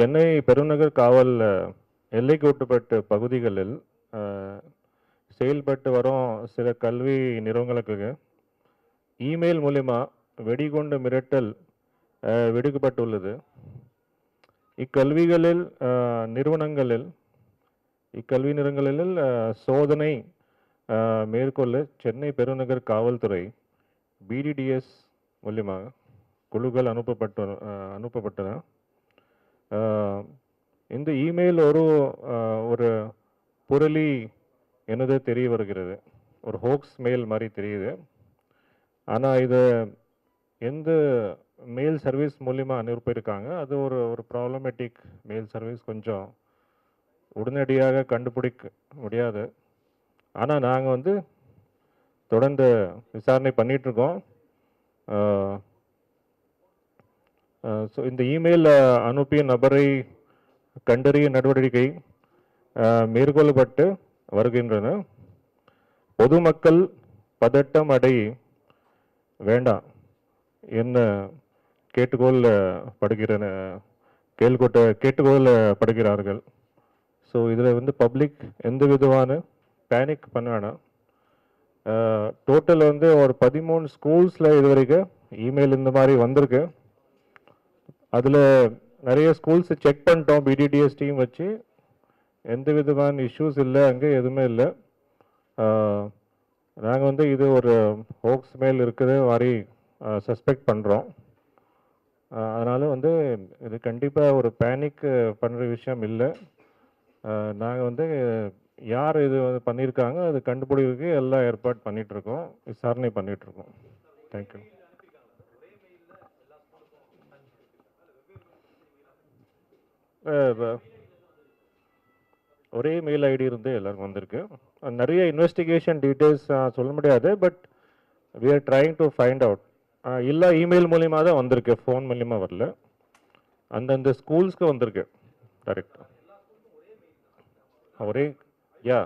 சென்னை பெருநகர் காவல் அஹ், எல்லைக்கு பகுதிகளில் செயல்பட்டு வரும் சில கல்வி நிறுவனங்களுக்கு இமெயில் மூலிமா வெடிகுண்டு மிரட்டல் விடுக்கப்பட்டுள்ளது. இக்கல்விகளில் நிறுவனங்களில் இக்கல்வி நிறுவனங்களில் சோதனை மேற்கொள்ள சென்னை பெருநகர் காவல்துறை பிடிடிஎஸ் மூலியமாக குழுக்கள் அனுப்பப்பட்டு அனுப்பப்பட்டன. இந்த இமெயில் ஒரு ஒரு புரளி என்னது தெரிய வருகிறது. ஒரு ஹோக்ஸ் மெயில் மாதிரி தெரியுது. ஆனால் இது எந்த மெயில் சர்வீஸ் மூலிமா அனுப்பியிருக்காங்க? அது ஒரு ஒரு ப்ராப்ளமேட்டிக் மெயில் சர்வீஸ் கொஞ்சம் உடனடியாக கண்டுபிடிக்க முடியாது. ஆனால் நாங்கள் வந்து தொடர்ந்து விசாரணை பண்ணிகிட்ருக்கோம் ஸோ இந்த இமெயில் அனுப்பிய நபரை கண்டறிய நடவடிக்கை மேற்கொள்ளப்பட்டு வருகின்றன. பொதுமக்கள் பதட்டம் அடை வேண்டாம் என்ன கேட்டுக்கொள்ளப்படுகிறன கேள்கொட்ட கேட்டுக்கொள்ளப்படுகிறார்கள். ஸோ இதில் வந்து பப்ளிக் எந்த விதமான பேனிக் பண்ண வேணாம். டோட்டல் வந்து ஒரு பதிமூணு ஸ்கூல்ஸில் இது வரைக்கும் இமெயில் இந்த மாதிரி வந்திருக்கு. அதில் நிறைய ஸ்கூல்ஸ் செக் பண்ணிட்டோம் பிடிடிஎஸ் டீம் வச்சு. எந்த விதமான இஷ்யூஸ் இல்லை அங்கே எதுவுமே இல்லை. நாங்கள் வந்து இது ஒரு ஹோக்ஸ் மேல் இருக்குது மாதிரி சஸ்பெக்ட் பண்ணுறோம் அதனால் வந்து இது கண்டிப்பாக ஒரு பேனிக் பண்ணுற விஷயம் இல்லை. நாங்கள் வந்து யார் இது வந்து பண்ணியிருக்காங்க அது கண்டுபிடிக்கிறதுக்கு எல்லாம் ஏற்பாடு பண்ணிகிட்ருக்கோம் விசாரணை பண்ணிகிட்ருக்கோம் தேங்க்யூ ஒரே மெயில் ஐடி இருந்து எல்லாருக்கும் வந்திருக்கு. நிறைய இன்வெஸ்டிகேஷன் டீட்டெயில்ஸ் சொல்ல முடியாது but we are trying to find out இல்லை இமெயில் மூலியமாக தான் வந்திருக்கு. ஃபோன் மூலிமா வரல. அந்தந்த ஸ்கூல்ஸ்க்கு வந்திருக்கு. கரெக்ட் ஒரே யா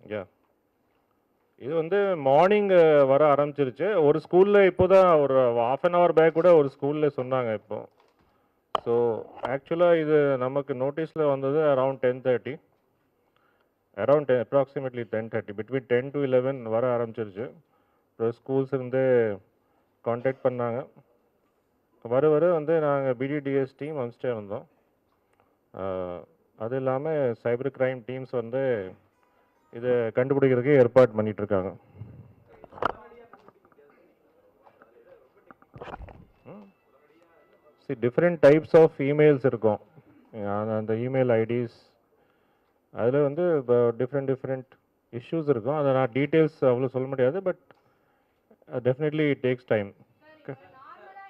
யா இது வந்து மார்னிங் வர ஆரம்பிச்சிருச்சு. ஒரு ஸ்கூலில் இப்போ தான் ஒரு ஆஃப் அன் ஹவர் பேக் கூட ஒரு ஸ்கூலில் சொன்னாங்க இப்போ. ஸோ ஆக்சுவலாக இது நமக்கு நோட்டீஸில் வந்தது around ten thirty around ten approximately ten thirty between ten to eleven வர ஆரம்பிச்சிருச்சு. அப்புறம் ஸ்கூல்ஸ் இருந்து காண்டாக்ட் பண்ணாங்க. வர வர வந்து நாங்கள் பிடிடிஎஸ் டீம் வந்துட்டே இருந்தோம். அது இல்லாமல் சைபர் கிரைம் டீம்ஸ் வந்து இதை கண்டுபிடிக்கிறதுக்கு ஏற்பாடு பண்ணிட்டு இருக்காங்க see different types of emails இருக்கும். அந்த- அந்த இமெயில் ஐடிஸ் அதில் வந்து இப்போ டிஃப்ரெண்ட் டிஃப்ரெண்ட் இஷ்யூஸ் இருக்கும். அதை நான் டீட்டெயில்ஸ் அவ்வளோ சொல்ல முடியாது but definitely it takes time நார்மலா நார்மலா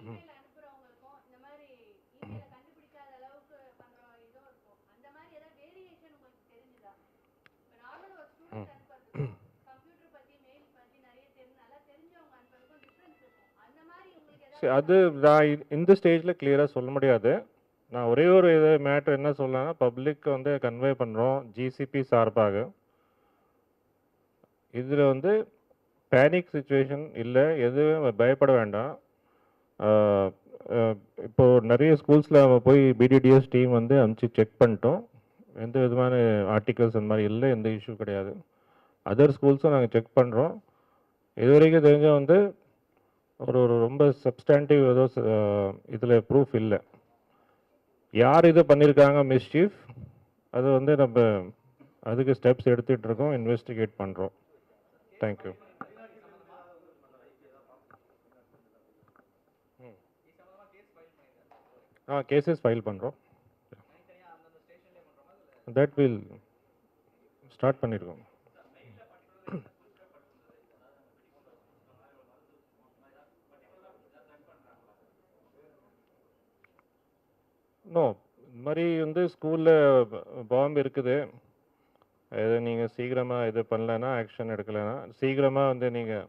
இமெயில் அனுப்புறவங்களுக்கும் இந்த மாதிரி இமெயில கண்டுபிடிக்காத அளவுக்கு பண்ற இதுவும் இருக்கும் அந்த மாதிரி ஏதாவது வேரியேஷன் உங்களுக்கு தெரிஞ்சுதா இப்போ நார்மல் ஒரு ஸ்டூடெண்ட் அனுப்புறதுக்கும் கம்ப்யூட்டர் பத்தி மெயில் பத்தி நிறைய தெரிஞ்சு நல்லா தெரிஞ்சவங்க அனுப்புறதுக்கும் டிஃபரன்ஸ் இருக்கும் அந்த மாதிரி உங்களுக்கு ஏதாவது சரி அது நான் இந்த ஸ்டேஜில் கிளியராக சொல்ல முடியாது. நான் ஒரே ஒரு இது மேட்ரு என்ன சொல்லலாம்னா பப்ளிக் வந்து கன்வே பண்ணுறோம் ஜிசிபி சார்பாக. இதில் வந்து பேனிக் சுச்சுவேஷன் இல்லை எதுவும் பயப்பட வேண்டாம். இப்போது நிறைய ஸ்கூல்ஸில் போய் பிடிடிஎஸ் டீம் வந்து அனுப்பிச்சு செக் பண்ணிட்டோம். எந்த விதமான ஆர்டிகல்ஸ் அந்த மாதிரி இல்லை எந்த இஷ்யூ கிடையாது. அதர் ஸ்கூல்ஸும் நாங்கள் செக் பண்ணுறோம் இது வரைக்கும் தெரிஞ்ச வந்து ஒரு ஒரு ரொம்ப சப்ஸ்டாண்டிவ் ஏதோ இதில் ப்ரூஃப் இல்லை. யார் இது பண்ணியிருக்காங்க மிஸ்சீஃப் அது வந்து நம்ம அதுக்கு ஸ்டெப்ஸ் எடுத்துகிட்டு இருக்கோம் இன்வெஸ்டிகேட் பண்ணுறோம் தேங்க்யூ ஆ கேசஸ் ஃபைல் பண்ணுறோம் தட் வில் ஸ்டார்ட் பண்ணியிருக்கோம் மாதிரி வந்து ஸ்கூலில் பாம்பு இருக்குது. இது நீங்கள் சீக்கிரமாக இது பண்ணலைன்னா ஆக்ஷன் எடுக்கலைன்னா சீக்கிரமாக வந்து நீங்கள்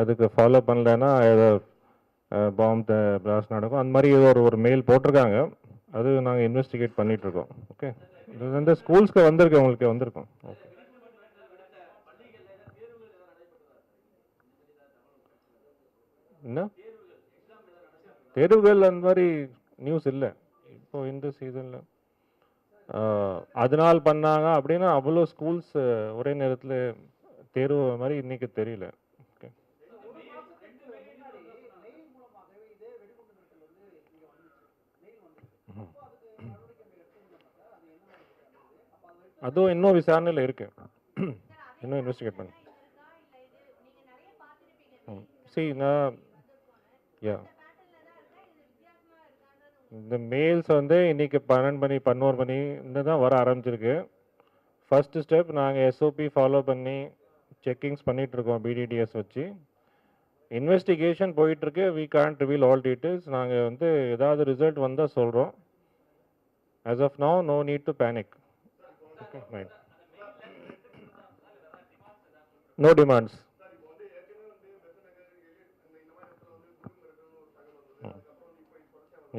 அதுக்கு ஃபாலோ பண்ணலைன்னா ஏதோ பாம்பு பிளாஸ்ட் நடக்கும். அந்த மாதிரி ஏதோ ஒரு ஒரு மெயில் போட்டிருக்காங்க. அது நாங்கள் இன்வெஸ்டிகேட் பண்ணிகிட்ருக்கோம் ஓகே இது வந்து ஸ்கூல்ஸ்க்கு வந்திருக்கு உங்களுக்கு வந்திருக்கோம். ஓகே என்ன? தெருவுகள் அந்த மாதிரி நியூஸ் இல்லை. இப்போ இந்த சீசனில் அதனால் பண்ணாங்க அப்படின்னா அவ்வளோ ஸ்கூல்ஸ் ஒரே நேரத்தில் தேர்வு மாதிரி இன்னைக்கு தெரியல. ஓகே. அதுவும் இன்னும் விசாரணையில் இருக்கு. இன்னும் இன்வெஸ்டிகேட் பண்ணு. சரி நான் யா பேட்டர்ன்ல தான் இருக்கா இது வித்தியாசமா இருக்கான்றது இந்த மெயில்ஸ் வந்து இன்னைக்கு பன்னெண்டு மணி பதினோரு மணி இந்த தான் வர ஆரம்பிச்சிருக்கு. ஃபஸ்ட்டு ஸ்டெப் நாங்கள் எஸ்ஓபி ஃபாலோ பண்ணி செக்கிங்ஸ் பண்ணிகிட்ருக்கோம் இருக்கோம் பிடிடிஎஸ் வச்சு. இன்வெஸ்டிகேஷன் போயிட்டுருக்கு. We can't reveal all details நாங்கள் வந்து ஏதாவது ரிசல்ட் வந்தால் சொல்கிறோம் as of no no need to panic okay right no demands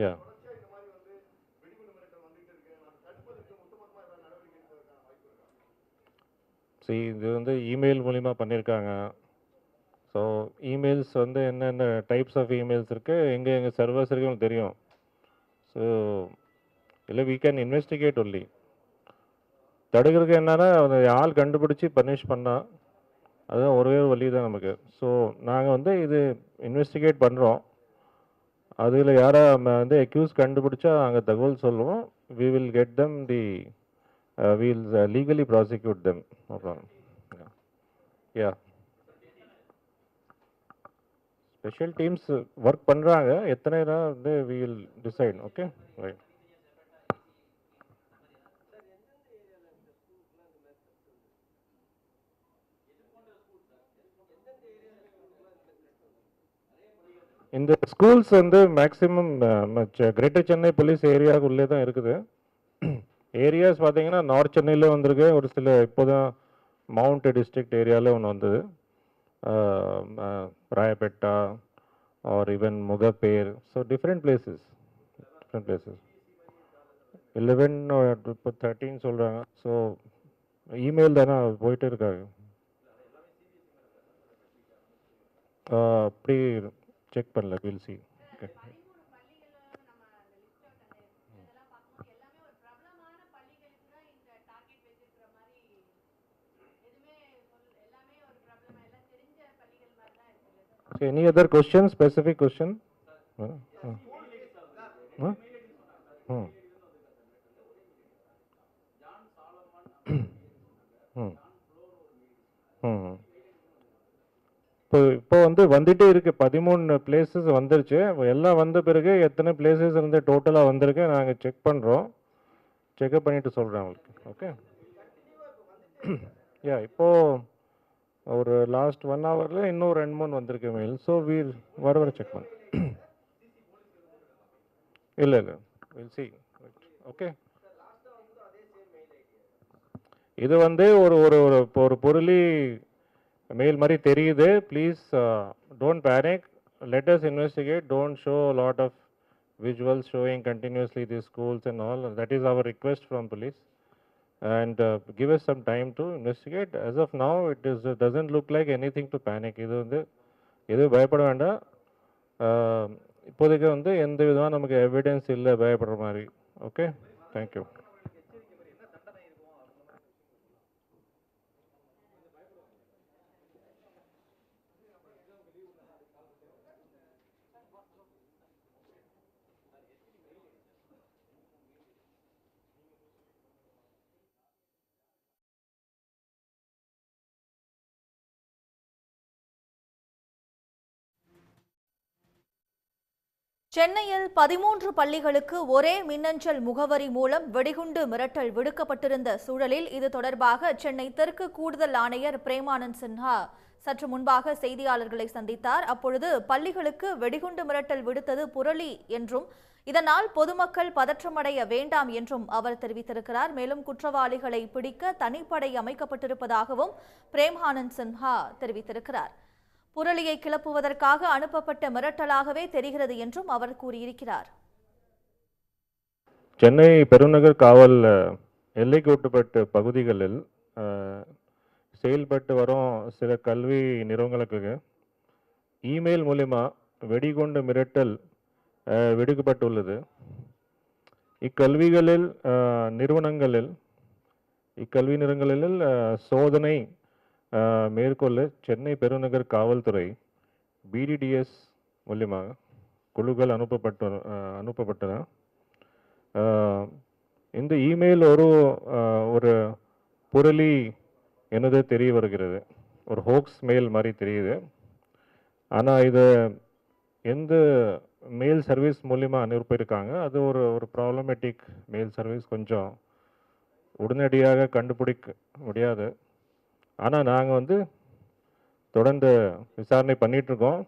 yeah so இது வந்து இமெயில் மூலிமா பண்ணியிருக்காங்க ஸோ இமெயில்ஸ் வந்து என்னென்ன டைப்ஸ் ஆஃப் இமெயில்ஸ் இருக்குது எங்கே எங்கள் சர்வர்ஸ் இருக்குன்னு தெரியும். ஸோ இல்லை வீ கேன் இன்வெஸ்டிகேட் ஒல்லி தடுக்கிறதுக்கு என்னன்னா அந்த ஆள் கண்டுபிடிச்சி பனிஷ் பண்ணால் அதுதான் ஒரே ஒரு வழி தான் நமக்கு. ஸோ நாங்கள் வந்து இது இன்வெஸ்டிகேட் பண்ணுறோம் அதில் யாரா வந்து அக்யூஸ் கண்டுபிடிச்சா அங்கே தகவல் சொல்லுவோம். We will get them the will legally prosecute them no problem yeah special teams work பண்ணுறாங்க எத்தனை தான் வந்து we will decide okay right இந்த ஸ்கூல்ஸ் வந்து மேக்ஸிமம் கிரேட்டர் சென்னை போலீஸ் ஏரியாவுக்குள்ளே தான் இருக்குது. ஏரியாஸ் பார்த்தீங்கன்னா நார்த் சென்னையில் வந்திருக்கு. ஒரு சில இப்போதான் மவுண்ட் டிஸ்ட்ரிக்ட் ஏரியாவில் ஒன்று வந்தது. Royapettah or even Mogappair so different places different places eleven இப்போ தேர்ட்டின் சொல்கிறாங்க ஸோ இமெயில் தானே போயிட்டு இருக்காங்க அப்படி செக் பண்ணல. வில்சி ஓகே பதிமூணு பள்ளிகளும் நம்ம அந்த லிஸ்ட் அவுட் அந்த இதெல்லாம் பார்க்கும்போது எல்லாமே ஒரு பிரபலமான பள்ளிகளுக்கு தான் இந்த டார்கெட் வச்சிருக்கிற மாதிரி எதுவுமே சொல் எல்லாமே ஒரு பிரபலமா எல்லாம் தெரிஞ்ச பள்ளிகள் மாதிரி தான் okay So any other question, specific question? Uh, uh. Huh? Hmm. ம் இப்போ இப்போ வந்து வந்துட்டே இருக்கு பதிமூணு பிளேசஸ் வந்துருச்சு எல்லாம் வந்த பிறகு எத்தனை பிளேசஸ் இருந்து டோட்டலாக வந்திருக்கு நாங்கள் செக் பண்ணுறோம் செக்அப் பண்ணிட்டு சொல்கிறேன் உங்களுக்கு ஓகே யா இப்போது ஒரு லாஸ்ட் ஒன் ஹவரில் இன்னும் ரெண்டு மூணு வந்திருக்கு மெயில் ஸோ வீல் வர வர செக் பண்ண. இல்லை இல்லை. வில் சி ஓகே இது வந்து ஒரு ஒரு ஒரு இப்போ ஒரு பொருளி மெயில் மாதிரி தெரியுது. Please don't panic letters investigate don't show lot of visuals showing continuously these schools and all. That is our request from police. And uh, give us some time to investigate. As of now, it is uh, doesn't look like anything to panic. இது வந்து எதுவும் பயப்பட வேண்டாம் இப்போதைக்கு வந்து எந்த விதமாக நமக்கு எவிடன்ஸ் இல்லை பயப்படுற மாதிரி ஓகே தேங்க்யூ சென்னையில் பதிமூன்று பள்ளிகளுக்கு ஒரே மின்னஞ்சல் முகவரி மூலம் வெடிகுண்டு மிரட்டல் விடுக்கப்பட்டிருந்த சூழலில் இது தொடர்பாக சென்னை தெற்கு கூடுதல் ஆணையர் பிரேமானந்த் சின்ஹா சற்று முன்பாக செய்தியாளர்களை சந்தித்தார். அப்பொழுது பள்ளிகளுக்கு வெடிகுண்டு மிரட்டல் விடுத்தது புரளி என்றும் இதனால் பொதுமக்கள் பதற்றமடைய வேண்டாம் என்றும் அவர் தெரிவித்திருக்கிறார். மேலும் குற்றவாளிகளை பிடிக்க தனிப்படை அமைக்கப்பட்டிருப்பதாகவும் பிரேமானந்த் சின்ஹா தெரிவித்திருக்கிறார். புரளியை கிளப்புவதற்காக அனுப்பப்பட்ட மிரட்டலாகவே தெரிகிறது என்றும் அவர் கூறியிருக்கிறார். சென்னை பெருநகர் காவல் அஹ், பகுதிகளில் செயல்பட்டு வரும் சில கல்வி நிறுவனங்களுக்கு இமெயில் மூலிமா வெடிகுண்டு மிரட்டல் விடுக்கப்பட்டுள்ளது. இக்கல்விகளில் நிறுவனங்களில் இக்கல்வி நிறுவனங்களில் சோதனை மேற்கொள்ள சென்னை பெருநகர் காவல்துறை பிடிடிஎஸ் மூலியமாக குழுக்கள் அனுப்பப்பட்டு அனுப்பப்பட்டன. இந்த இமெயில் ஒரு ஒரு புரளி என்னது தெரிய வருகிறது. ஒரு ஹோக்ஸ் மெயில் மாதிரி தெரியுது. ஆனால் இது எந்த மெயில் சர்வீஸ் மூலிமா அனுப்பியிருக்காங்க? அது ஒரு ஒரு ப்ராப்ளமேட்டிக் மெயில் சர்வீஸ் கொஞ்சம் உடனடியாக கண்டுபிடிக்க முடியாது. ஆனால் நாங்கள் வந்து தொடர்ந்து விசாரணை பண்ணிகிட்ருக்கோம்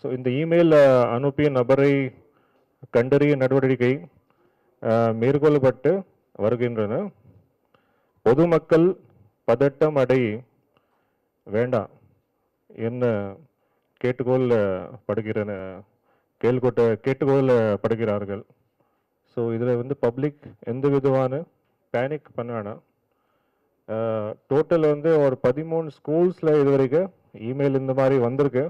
ஸோ இந்த இமெயில் அனுப்பிய நபரை கண்டறிய நடவடிக்கை மேற்கொள்ளப்பட்டு வருகின்றன. பொதுமக்கள் பதட்டம் அடை வேண்டாம் என்ன கேட்டுக்கொள்ளப்படுகிறன கேள்கொட்ட கேட்டுக்கொள்ளப்படுகிறார்கள். ஸோ இதில் வந்து பப்ளிக் எந்த விதமான பேனிக் பண்ண வேணாம் டோட்டல் வந்து ஒரு பதிமூணு ஸ்கூல்ஸில் இது வரைக்கும் இமெயில் இந்த மாதிரி வந்திருக்கு.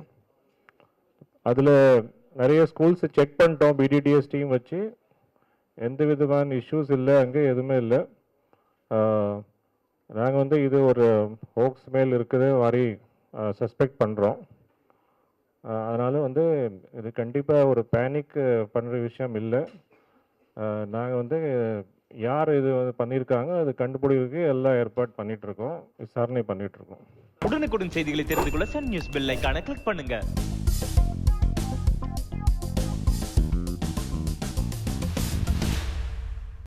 அதில் நிறைய ஸ்கூல்ஸ் செக் பண்ணிட்டோம். பிடிடிஎஸ் டீம் வச்சு. எந்த விதமான இஷ்யூஸ் இல்லை அங்கே எதுவுமே இல்லை. நாங்கள் வந்து இது ஒரு ஹோக்ஸ் மேல் இருக்குது மாதிரி சஸ்பெக்ட் பண்ணுறோம் அதனால் வந்து இது கண்டிப்பாக ஒரு பேனிக் பண்ணுற விஷயம் இல்லை. நாங்கள் வந்து யார் இது பண்ணியிருக்காங்க அது கண்டுபிடிக்கிறதுக்கு எல்லா ஏற்பாடு பண்ணிகிட்ருக்கோம் விசாரணை பண்ணிகிட்ருக்கோம் உடனுக்குடன் செய்திகளை தெரிந்து கொள்ள சன் நியூஸ் பெல் ஐகானை கிளிக் பண்ணுங்க.